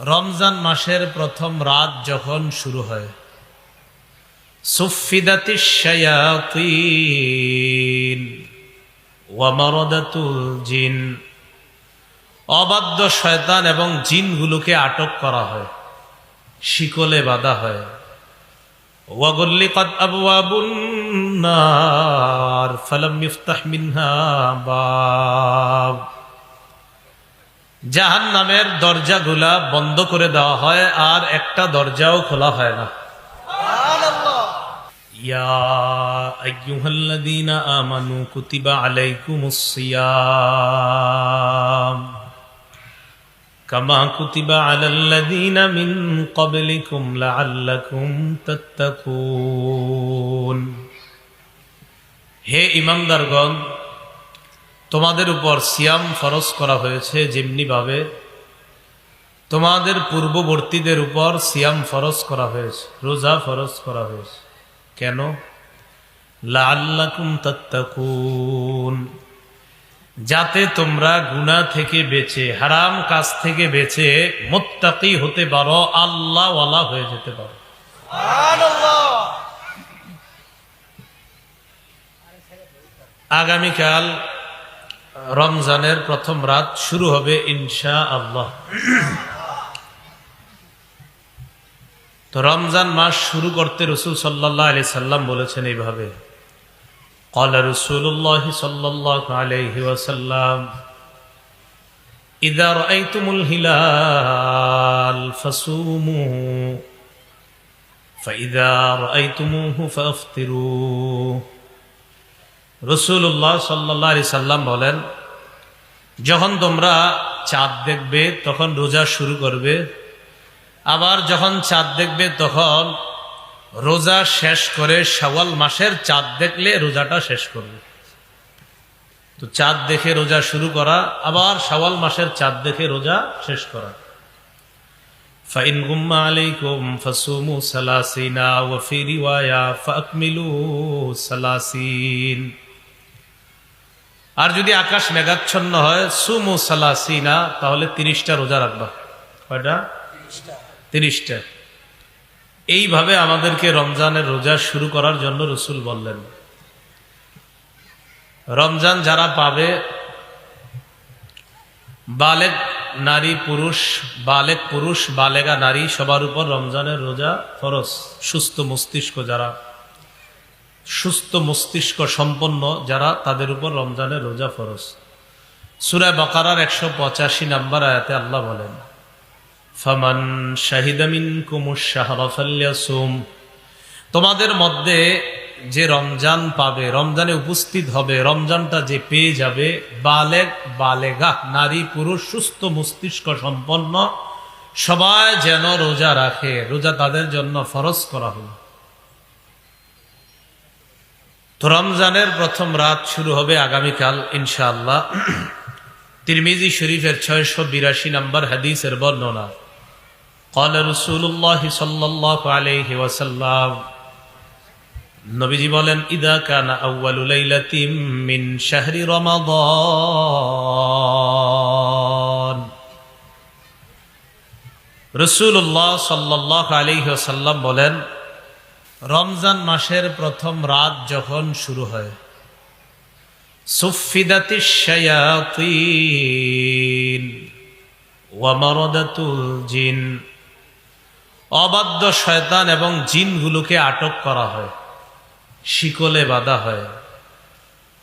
রমজান মাসের প্রথম রাত যখন শুরু হয়। সুফিদাতি ওয়ামারদাতুল জিন। অবাধ্য শয়তান এবং জিনগুলোকে আটক করা হয়। শিকলে বাধা হয়। ওয়াগুল্লিকাত মিনহা বাব। জাহান নামের দরজাগুলা বন্ধ করে দেওয়া হয় আর একটা দরজাও খোলা হয় না। আমানু কুতিবা আলাইকুমুস সিয়াম। কামা কুতিবা আলাল্লাযীনা মিন ক্বাবলিকুম লাআল্লাকুম তাত্তাকুন। হে ইমানদারগণ তোমাদের উপর সিয়াম ফরজ করা হয়েছে যেমনিভাবে তোমাদের পূর্ববর্তীদের উপর সিয়াম ফরজ করা হয়েছে রোজা ফরজ করা হয়েছে। কেন? লাল্লাকুম তাত্তাকুন। যাতে তোমরা গুনাহ থেকে বেঁচে হারাম কাজ থেকে বেঁচে মোত্তাকি হতে পারো আল্লাহওয়ালা হয়ে যেতে পারো। আগামীকাল রমজানের প্রথম রাত শুরু হবে ইনশা আল্লাহ তো রমজান মাস শুরু করতে রসুল সাল্লাহ আলি সাল্লাম বলেছেন এইভাবে قال رسول الله صلى الله عليه وسلم إذا رأيتم الهلال فصوموا فإذا رأيتموه فأفطروا রসুল্লাহ সাল্লাহ আলি সাল্লাম বলেন, যখন তোমরা চাঁদ দেখবে, তখন রোজা শুরু করবে। আবার যখন চাঁদ দেখবে, তখন রোজা শেষ করে শাওয়াল মাসের চাঁদ দেখলে রোজাটা শেষ করবে। তো চাঁদ দেখে রোজা শুরু করা, আবার শাওয়াল মাসের চাঁদ দেখে রোজা শেষ করা। সালাসিন। আর যদি আকাশ মেঘাচ্ছন্ন হয় সুমু সালাসিনা তাহলে তিরিশটা রোজা রাখবা। কয়টা? তিরিশটা। এইভাবে আমাদেরকে রমজানের রোজা শুরু করার জন্য রসুল বললেন। রমজান যারা পাবে বালেক নারী পুরুষ বালেক পুরুষ বালেগা নারী সবার উপর রমজানের রোজা ফরজ। সুস্থ মস্তিষ্ক যারা সুস্থ মস্তিষ্ক সম্পন্ন যারা তাদের উপর রমজানের রোজা ফরজ। সুরায় বকারার একশো পঁচাশি নাম্বার আয়াতে আল্লাহ বলেন, ফামান শাহিদামিন কুমুর শাহরফাল্যাসুম তোমাদের মধ্যে যে রমজান পাবে, রমজানে উপস্থিত হবে, রমজানটা যে পেয়ে যাবে বালেক বালেগা, নারী, পুরুষ, সুস্থ মস্তিষ্ক সম্পন্ন, সবাই যেন রোজা রাখে। রোজা তাদের জন্য ফরজ করা হলো। তো রমজানের প্রথম রাত শুরু হবে আগামীকাল ইনশাআল্লাহ তিরমিজি শরীফের ছয়শো বিরাশি নম্বর হাদিসের বর্ণনা قال رسول الله صلى الله عليه وسلم নবীজি বলেন ইদা কানা আউয়ালু লাইলাতিম মিন শাহরি রমাদান রাসূলুল্লাহ সাল্লাল্লাহু আলাইহি ওয়াসাল্লাম বলেন রমজান মাসের প্রথম রাত যখন শুরু হয়। সুফিদাতি শায়াতিন ওয়ামারদাতুল জিন। অবাধ্য শয়তান এবং জিনগুলোকে আটক করা হয়। শিকলে বাধা হয়।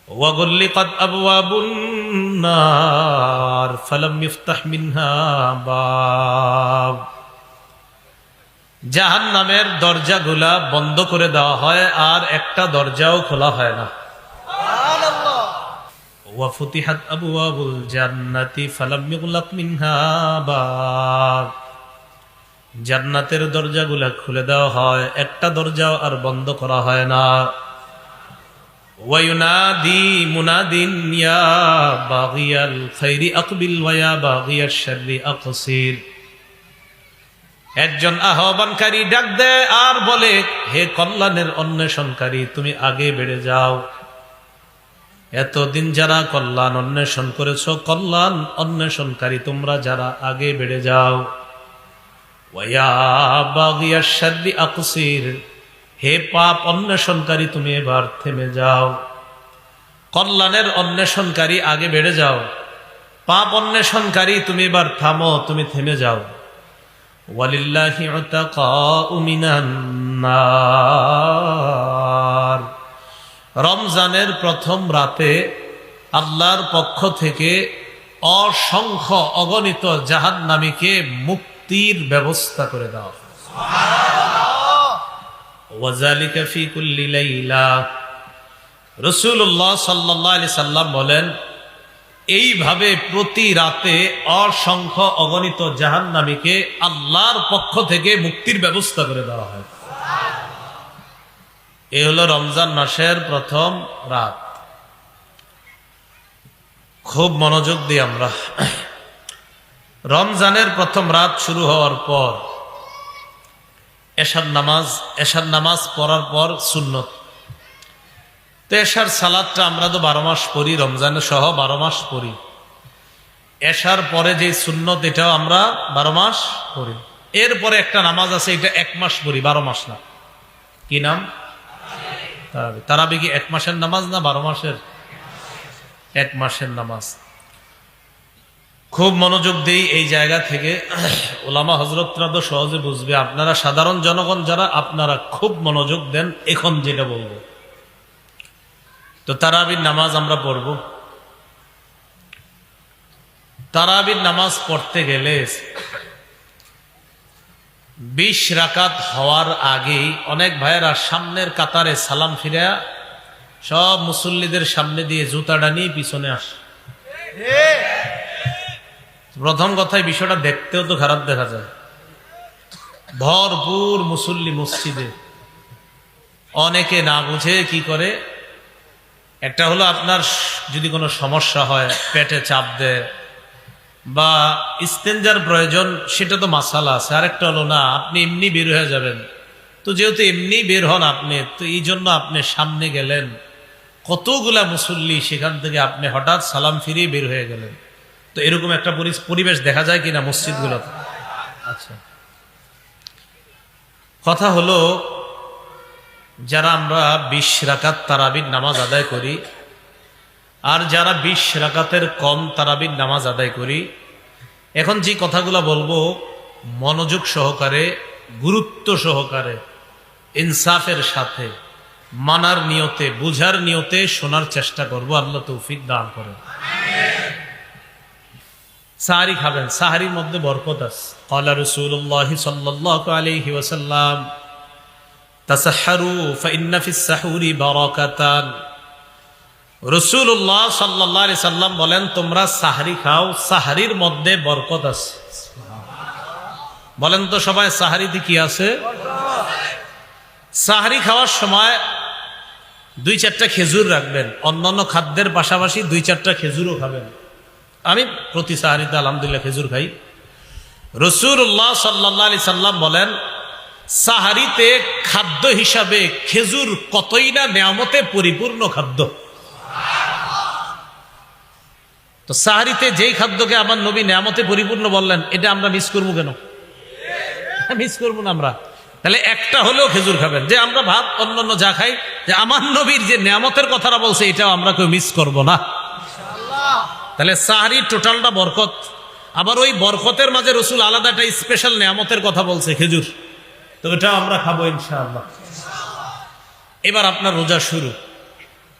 ওয়াগুল্লিকাত আবওয়াবুন মিনহা বাব। জাহান নামের দরজাগুলা বন্ধ করে দেওয়া হয় আর একটা দরজাও খোলা হয় না। জান্নাতের দরজাগুলা খুলে দেওয়া হয় একটা দরজাও আর বন্ধ করা হয় না। ওয়ায়ুনাদি মুনাদিন ইয়া বাগিয়াল খাইরি আকবিল ওয়া বাগিয়াশ শাররি আকসির। একজন আহ্বানকারী ডাক দেয়, আর বলে, হে কল্যাণের অন্বেষণকারী, তুমি আগে বেড়ে যাও। এতদিন যারা কল্যাণ অন্বেষণ করেছ, কল্যাণ অন্বেষণকারী, তোমরা যারা আগে বেড়ে যাও। শাররি হে পাপ অন্বেষণকারী, তুমি এবার থেমে যাও। কল্যাণের অন্বেষণকারী, আগে বেড়ে যাও। পাপ অন্বেষণকারী, তুমি এবার থামো, তুমি থেমে যাও। ওয়ালিল্লাহি উতাকাউ মিনান নার। রমজানের প্রথম রাতে আল্লাহর পক্ষ থেকে অসংখ্য অগণিত জাহান্নামীকে মুক্তির ব্যবস্থা করে দেওয়া ওয়াজালিকা রসুল্লাহ সাল্লাম বলেন এইভাবে প্রতি রাতে অসংখ্য অগণিত জাহান্নামীকে আল্লাহর পক্ষ থেকে মুক্তির ব্যবস্থা করে দেওয়া হয়। এ হলো রমজান মাসের প্রথম রাত। খুব মনোযোগ দিই আমরা রমজানের প্রথম রাত শুরু হওয়ার পর এশার নামাজ এশার নামাজ পড়ার পর সুন্নত তো এশার সালাদটা আমরা তো বারো মাস পড়ি রমজানে সহ বারো মাস পড়ি। এশার পরে যে সুন্নত এটাও আমরা বারো মাস পড়ি। এরপরে একটা নামাজ আছে, এটা এক মাস পড়ি, বারো মাস না। কি নাম? তারাবি। তারাবি কি এক মাসের নামাজ না বারো মাসের? এক মাসের নামাজ। খুব মনোযোগ দেই এই জায়গা থেকে। ওলামা হজরতরা তো সহজে বুঝবে। আপনারা সাধারণ জনগণ যারা, আপনারা খুব মনোযোগ দেন, এখন যেটা বলব। তো তারাবির নামাজ আমরা পড়ব। তারাবির নামাজ পড়তে গেলে বিশ রাকাত হওয়ার আগেই অনেক ভাইয়েরা সামনের কাতারে সালাম ফিরা সব মুসল্লিদের সামনে দিয়ে জুতাটা নিয়ে পিছনে আস। প্রথম কথায় বিষয়টা দেখতেও তো খারাপ দেখা যায়। ভরপুর মুসল্লি মসজিদে। অনেকে না বুঝে কি করে একটা হলো আপনার যদি কোনো সমস্যা হয়, পেটে চাপ দেয় বা ইস্তেঞ্জার প্রয়োজন, সেটা তো মাসালা আছে। আরেকটা হলো, না, আপনি এমনি বের হয়ে যাবেন। তো যেহেতু এমনি বের হন আপনি, তো এই জন্য আপনি সামনে গেলেন। কতগুলা মুসল্লি সেখান থেকে আপনি হঠাৎ সালাম ফিরিয়ে বের হয়ে গেলেন। তো এরকম একটা পরি- পরিবেশ দেখা যায় কিনা মসজিদগুলোতে? আচ্ছা। কথা হলো যারা আমরা বিশ রাকাত তারাবির নামাজ আদায় করি, আর যারা বিশ রাকাতের কম তারাবির নামাজ আদায় করি, এখন যে কথাগুলো বলব, মনোযোগ সহকারে, গুরুত্ব সহকারে, ইনসাফের সাথে, মানার নিয়তে, বুঝার নিয়তে শোনার চেষ্টা করব, আল্লাহ তৌফিক দান করেন। সাহারি খাবেন, সাহারির মধ্যে বরকত আছে। কলা রসুল্লাহ সাল্লাহ আলহি ওসাল্লাম তাসাহারু রসুল্লাহ সাল্লাহ সাল্লাম বলেন, তোমরা সাহারি খাও, সাহারির মধ্যে বরকত আছে। বলেন তো সবাই, সাহারিতে কি আছে? সাহারি খাওয়ার সময় দুই চারটা খেজুর রাখবেন। অন্যান্য খাদ্যের পাশাপাশি দুই চারটা খেজুরও খাবেন। আমি প্রতি সাহারিতে আলহামদুলিল্লাহ খেজুর খাই। রসুল্লাহ সাল্লাহ আলি সাল্লাম বলেন সাহারিতে খাদ্য হিসাবে খেজুর কতই না নেয়ামতে পরিপূর্ণ খাদ্য। তো সাহারিতে যেই খাদ্যকে আমার নবী নেয়ামতে পরিপূর্ণ বললেন, এটা আমরা মিস করব কেন? মিস করব না আমরা। তাহলে একটা হলেও খেজুর খাবেন। যে আমরা ভাত, অন্যান্য যা খাই, যে আমার নবীর যে নিয়ামতের কথাটা বলছে, এটাও আমরা কেউ মিস করব না। তাহলে সাহারি টোটালটা বরকত। আবার ওই বরকতের মাঝে রসুল আলাদা একটা স্পেশাল নেয়ামতের কথা বলছে খেজুর। তো এটা আমরা খাব ইনশাআল্লাহ। এবার আপনার রোজা শুরু।